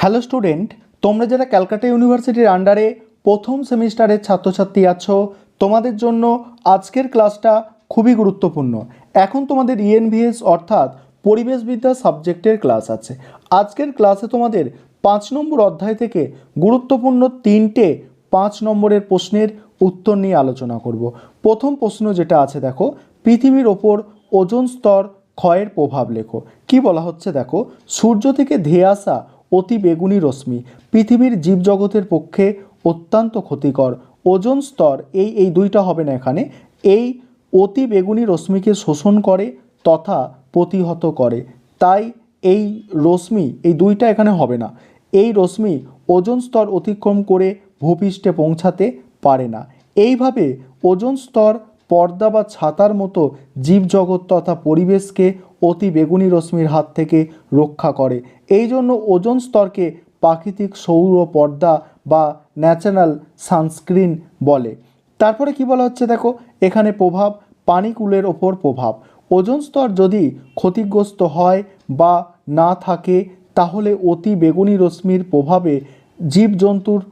Hello student তোমরা যারা ক্যালকাটা ইউনিভার্সিটির আন্ডারে প্রথম সেমিস্টারের ছাত্রছাত্রী আছো, তোমাদের জন্য আজকের ক্লাসটা খুবই গুরুত্বপূর্ণ। এখন তোমাদের E ইএনভিএস অর্থাৎ পরিবেশবিদ্যা সাবজেক্টের ক্লাস আছে। আজকের ক্লাসে তোমাদের পাঁচ নম্বর অধ্যায় থেকে গুরুত্বপূর্ণ তিনটে পাঁচ নম্বরের প্রশ্নের উত্তর নিয়ে আলোচনা করব। প্রথম প্রশ্ন যেটা আছে, দেখো, পৃথিবীর ওপর ওজোন স্তর ক্ষয়ের প্রভাব লেখো। কি বলা হচ্ছে, দেখো, সূর্য থেকে ধেয়ে আসা অতি বেগুনি রশ্মি। পৃথিবীর জীবজগতের পক্ষে অত্যন্ত ক্ষতিকর। ওজোন স্তর এই এই দুইটা হবে না এখানে। এই অতি বেগুনি রশ্মিকে শোষণ করে তথা প্রতিহত করে। তাই এই রশ্মি, এই দুইটা এখানে হবে না। এই রশ্মি ওজোন স্তর অতিক্রম করে ভূপৃষ্ঠে পৌঁছাতে পারে না। এইভাবে ওজোন স্তর পর্দা বা ছাতার মতো জীবজগৎ তথা পরিবেশকে অতি বেগুনি রশ্মির হাত থেকে রক্ষা করে। এই জন্য ওজোন স্তরকে প্রাকৃতিক সৌর পর্দা বা ন্যাচারাল সানস্ক্রিন বলে। তারপরে কি বলা হচ্ছে দেখো? এখানে প্রভাব, পানিকুলের ওপর প্রভাব। ওজোন স্তর যদি ক্ষতিগ্রস্ত হয় বা না থাকে, তাহলে অতি বেগুনি রশ্মির প্রভাবে জীবজন্তুর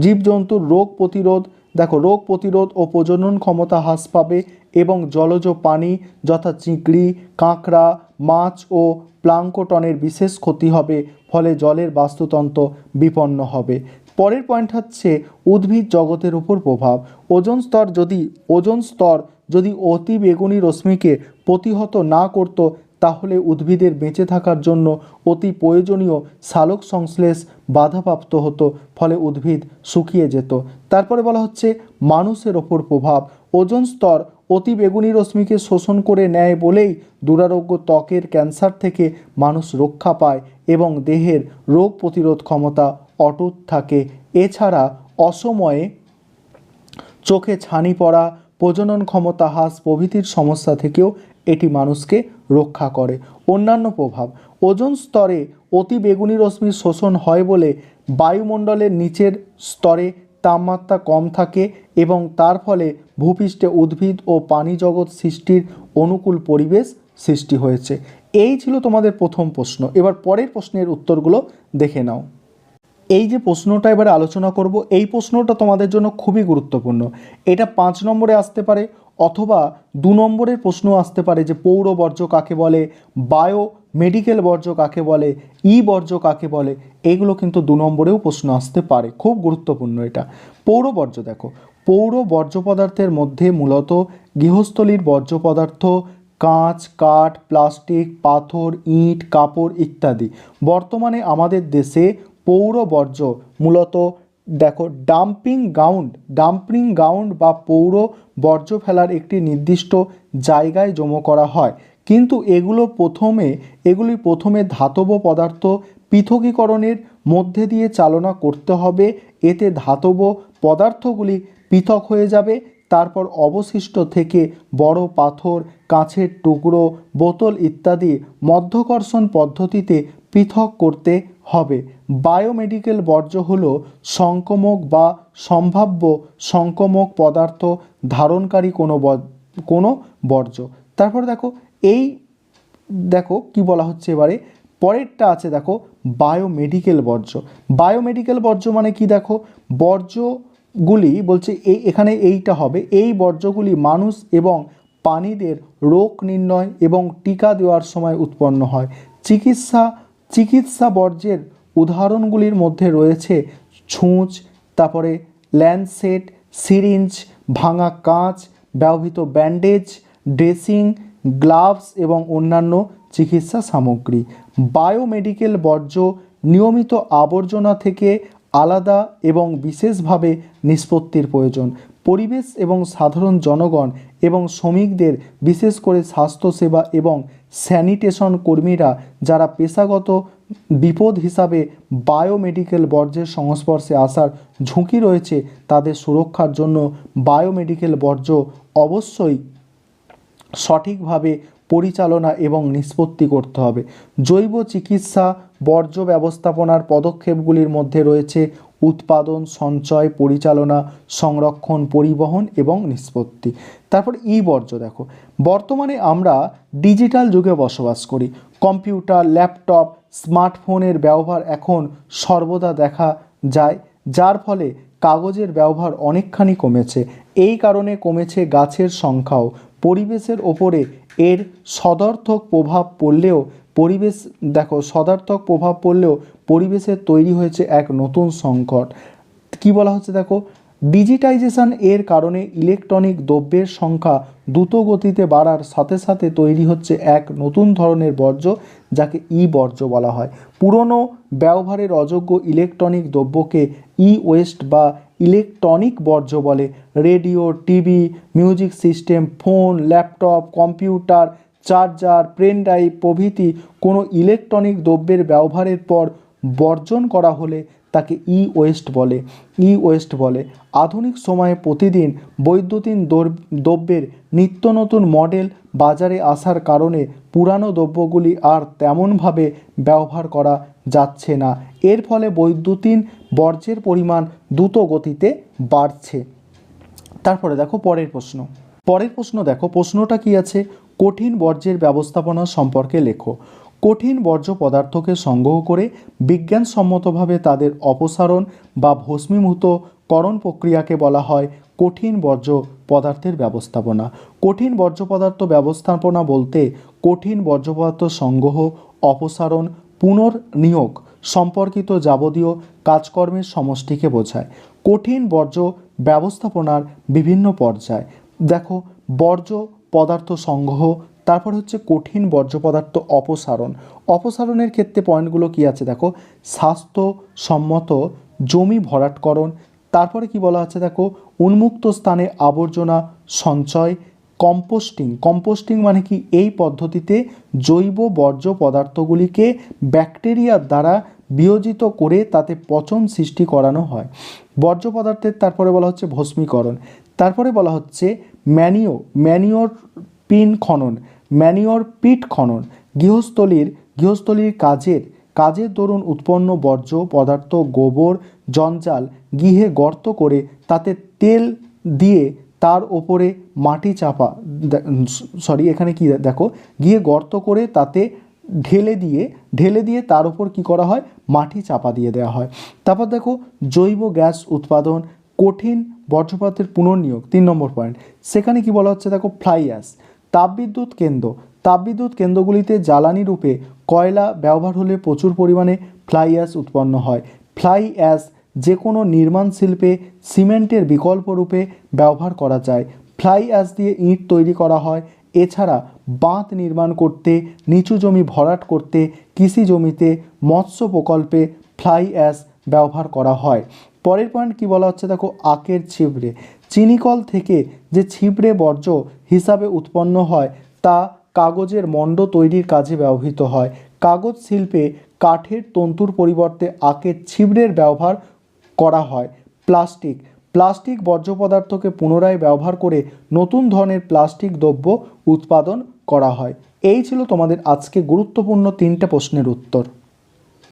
জীবজন্তুর রোগ প্রতিরোধ দেখো, রোগ প্রতিরোধ ও প্রজনন ক্ষমতা হ্রাস পাবে এবং জলজ পানি যথা চিংড়ি, কাঁকড়া, মাছ ও প্লাঙ্কটনের বিশেষ ক্ষতি হবে, ফলে জলের বাস্তুতন্ত্র বিপন্ন হবে। পরের পয়েন্ট হচ্ছে উদ্ভিদ জগতের উপর প্রভাব। ওজোন স্তর যদি, ওজোন স্তর যদি অতি বেগুনি রশ্মিকে প্রতিহত না করত তাহলে উদ্ভিদের বেঁচে থাকার জন্য অতি প্রয়োজনীয় সালোক সংশ্লেষ বাধাপ্রাপ্ত হতো, ফলে উদ্ভিদ শুকিয়ে যেত। তারপরে বলা হচ্ছে, মানুষের ওপর প্রভাব। ওজন স্তর অতি বেগুনি রশ্মিকে শোষণ করে নেয় বলেই দুরারোগ্য ত্বকের ক্যান্সার থেকে মানুষ রক্ষা পায় এবং দেহের রোগ প্রতিরোধ ক্ষমতা অটুট থাকে। এছাড়া অসময়ে চোখে ছানি পড়া, প্রজনন ক্ষমতা হ্রাস প্রভৃতির সমস্যা থেকেও এটি মানুষকে রক্ষা করে। অন্যান্য প্রভাব, ওজোন স্তরে অতি বেগুনি রশ্মির শোষণ হয় বলে বায়ুমণ্ডলের নিচের স্তরে তাপমাত্রা কম থাকে এবং তার ফলে ভূপৃষ্ঠে উদ্ভিদ ও পানি জগৎ সৃষ্টির অনুকূল পরিবেশ সৃষ্টি হয়েছে। এই ছিল তোমাদের প্রথম প্রশ্ন। এবার পরের প্রশ্নের উত্তরগুলো দেখে নাও। এই যে প্রশ্নটা এবারে আলোচনা করব, এই প্রশ্নটা তোমাদের জন্য খুবই গুরুত্বপূর্ণ। এটা পাঁচ নম্বরে আসতে পারে অথবা দু নম্বরের প্রশ্ন আসতে পারে যে পৌর বর্জ্য কাকে বলে, বায়ো মেডিকেল বর্জ্য কাকে বলে, ই বর্জ্য কাকে বলে, এগুলো কিন্তু দু নম্বরেও প্রশ্ন আসতে পারে। খুব গুরুত্বপূর্ণ এটা। পৌর বর্জ্য দেখো, পৌর বর্জ্য পদার্থের মধ্যে মূলত গৃহস্থলীর বর্জ্য পদার্থ, কাঁচ, কাঠ, প্লাস্টিক, পাথর, ইট, কাপড় ইত্যাদি। বর্তমানে আমাদের দেশে পৌর বর্জ্য মূলত দেখো ডাম্পিং গ্রাউন্ড ডাম্পিং গ্রাউন্ড বা পৌর বর্জ্য ফেলার একটি নির্দিষ্ট জায়গায় জমা করা হয়। কিন্তু এগুলো প্রথমে, এগুলি প্রথমে ধাতব পদার্থ পৃথকীকরণের মধ্যে দিয়ে চালনা করতে হবে। এতে ধাতব পদার্থগুলি পৃথক হয়ে যাবে। তারপর অবশিষ্ট থেকে বড় পাথর, কাঁচের টুকরো, বোতল ইত্যাদি মধ্যকর্ষণ পদ্ধতিতে পৃথক করতে হবে। বায়োমেডিকেল বর্জ্য হল সংক্রমক বা সম্ভাব্য সংক্রমক পদার্থ ধারণকারী কোনো কোনো বর্জ্য। তারপর দেখো, এই দেখো কি বলা হচ্ছে এবারে। পরেরটা আছে দেখো বায়োমেডিকেল বর্জ্য। বায়োমেডিকেল বর্জ্য মানে কি দেখো? বর্জ্যগুলি বলছে এই এখানে এইটা হবে। এই বর্জ্যগুলি মানুষ এবং প্রাণীদের রোগ নির্ণয় এবং টিকা দেওয়ার সময় উৎপন্ন হয়। চিকিৎসা চিকিৎসা বর্জ্যের উদাহরণগুলির মধ্যে রয়েছে ছুঁচ, তারপরে ল্যান্ডসেট, সিরিঞ্জ, ভাঙা কাঁচ, ব্যবহৃত ব্যান্ডেজ, ড্রেসিং, গ্লাভস এবং অন্যান্য চিকিৎসা সামগ্রী। বায়োমেডিকেল বর্জ্য নিয়মিত আবর্জনা থেকে আলাদা এবং বিশেষভাবে নিষ্পত্তির প্রয়োজন। পরিবেশ এবং সাধারণ জনগণ এবং শ্রমিকদের, বিশেষ করে স্বাস্থ্যসেবা এবং স্যানিটেশন কর্মীরা, যারা পেশাগত বিপদ হিসাবে বায়োমেডিকেল বর্জ্যের সংস্পর্শে আসার ঝুঁকি রয়েছে, তাদের সুরক্ষার জন্য বায়োমেডিকেল বর্জ্য অবশ্যই সঠিকভাবে পরিচালনা এবং নিষ্পত্তি করতে হবে। জৈব চিকিৎসা, বর্জ্য ব্যবস্থাপনার পদক্ষেপগুলির মধ্যে রয়েছে উৎপাদন, সঞ্চয়, পরিচালনা, সংরক্ষণ, পরিবহন এবং নিষ্পত্তি। তারপর ই বর্জ্য দেখো। বর্তমানে আমরা ডিজিটাল যুগে বসবাস করি। কম্পিউটার, ল্যাপটপ, স্মার্টফোনের ব্যবহার এখন সর্বদা দেখা যায়, যার ফলে কাগজের ব্যবহার অনেকখানি কমেছে। এই কারণে কমেছে গাছের সংখ্যাও। পরিবেশের ওপরে এর সদর্থক প্রভাব পড়লেও পরিবেশ, দেখো, সদার্থক প্রভাব পড়লেও পরিবেশের তৈরি হয়েছে এক নতুন সংকট। কি বলা হচ্ছে দেখো? ডিজিটাইজেশন এর কারণে ইলেকট্রনিক দ্রব্যের সংখ্যা দ্রুত গতিতে বাড়ার সাথে সাথে তৈরি হচ্ছে এক নতুন ধরনের বর্জ্য, যাকে ই বর্জ্য বলা হয়। পুরনো ব্যবহারের অযোগ্য ইলেকট্রনিক দ্রব্যকে ই ওয়েস্ট বা ইলেকট্রনিক বর্জ্য বলে। Radio, TV, music system, phone, laptop, computer, charger, pen drive প্রভৃতি কোনো ইলেকট্রনিক দ্রব্যের ব্যবহারের পর বর্জন করা হলে তাকে ই ওয়েস্ট বলে। ই ওয়েস্ট বলে, আধুনিক সময়ে প্রতিদিন বৈদ্যুতিন দ্রব- দ্রব্যের নিত্য নতুন মডেল বাজারে আসার কারণে পুরানো দ্রব্যগুলি আর তেমনভাবে ব্যবহার করা যাচ্ছে না। এর ফলে বৈদ্যুতিন বর্জ্যের পরিমাণ দ্রুত গতিতে বাড়ছে। তারপরে দেখো পরের প্রশ্ন। পরের প্রশ্ন দেখো, প্রশ্নটা কি আছে? কঠিন বর্জ্যের ব্যবস্থাপনা সম্পর্কে লেখো। কঠিন বর্জ্য পদার্থকে সংগ্রহ করে বিজ্ঞানসম্মতভাবে তাদের অপসারণ বা ভস্মীভূতকরণ প্রক্রিয়াকে বলা হয় কঠিন বর্জ্য পদার্থের ব্যবস্থাপনা। কঠিন বর্জ্য পদার্থ ব্যবস্থাপনা বলতে কঠিন বর্জ্য পদার্থ সংগ্রহ, অপসারণ পুনর্নিয়োগ সম্পর্কিত যাবতীয় কাজকর্মের সমষ্টিকে বোঝায়। কঠিন বর্জ্য ব্যবস্থাপনার বিভিন্ন পর্যায়। দেখো, বর্জ্য পদার্থ সংগ্রহ, তারপর হচ্ছে কঠিন বর্জ্য পদার্থ অপসারণ। অপসারণের ক্ষেত্রে পয়েন্টগুলো কি আছে? দেখো, স্বাস্থ্যসম্মত জমি ভরাটকরণ, তারপরে কি বলা আছে? দেখো, উন্মুক্ত স্থানে আবর্জনা সঞ্চয় কম্পোস্টিং কম্পোস্টিং মানে কি? এই পদ্ধতিতে জৈব বর্জ্য পদার্থগুলিকে ব্যাকটেরিয়ার দ্বারা বিয়োজিত করে তাতে পচন সৃষ্টি করানো হয়। বর্জ্য পদার্থের তারপরে বলা হচ্ছে ভস্মীকরণ। তারপরে বলা হচ্ছে ম্যানিও, ম্যানিওর পিন খনন, ম্যানিওর পিট খনন। গৃহস্থলীর গৃহস্থলীর কাজের কাজের দরুন উৎপন্ন বর্জ্য পদার্থ, গোবর, জঞ্জাল গৃহে গর্ত করে তাতে তেল দিয়ে তার ওপরে মাটি চাপা সরি, এখানে কি দেখো, গিয়ে গর্ত করে তাতে ঢেলে দিয়ে ঢেলে দিয়ে তার উপর কি করা হয়? মাটি চাপা দিয়ে দেওয়া হয়। তারপর দেখো, জৈব গ্যাস উৎপাদন, কঠিন বর্জ্যপাতের পুনর্নিয়োগ, তিন নম্বর পয়েন্ট সেখানে কি বলা হচ্ছে? দেখো ফ্লাই অ্যাশ তাপবিদ্যুৎ কেন্দ্র। তাপবিদ্যুৎ কেন্দ্রগুলিতে জ্বালানি রূপে কয়লা ব্যবহার হলে প্রচুর পরিমাণে ফ্লাই অ্যাশ উৎপন্ন হয়। ফ্লাই অ্যাশ যে কোনো নির্মাণ শিল্পে সিমেন্টের বিকল্প রূপে ব্যবহার করা যায়। ফ্লাই অ্যাশ দিয়ে ইট তৈরি করা হয়। এছাড়া বাঁধ নির্মাণ করতে, নিচু জমি ভরাট করতে, কৃষি জমিতে মৎস্য প্রকল্পে ফ্লাই অ্যাশ ব্যবহার করা হয়। পরের পয়েন্ট কি বলা হচ্ছে? দেখো, আখের ছিবড়ে। চিনিকল থেকে যে ছিবড়ে বর্জ্য হিসাবে উৎপন্ন হয়, তা কাগজের মণ্ড তৈরির কাজে ব্যবহৃত হয়। কাগজ শিল্পে কাঠের তন্তুর পরিবর্তে আখের ছিবড়ের ব্যবহার করা হয়। প্লাস্টিক। প্লাস্টিক বর্জ্য পদার্থকে পুনরায় ব্যবহার করে নতুন ধরনের প্লাস্টিক দ্রব্য উৎপাদন করা হয়। এই ছিল তোমাদের আজকে গুরুত্বপূর্ণ তিনটে প্রশ্নের উত্তর।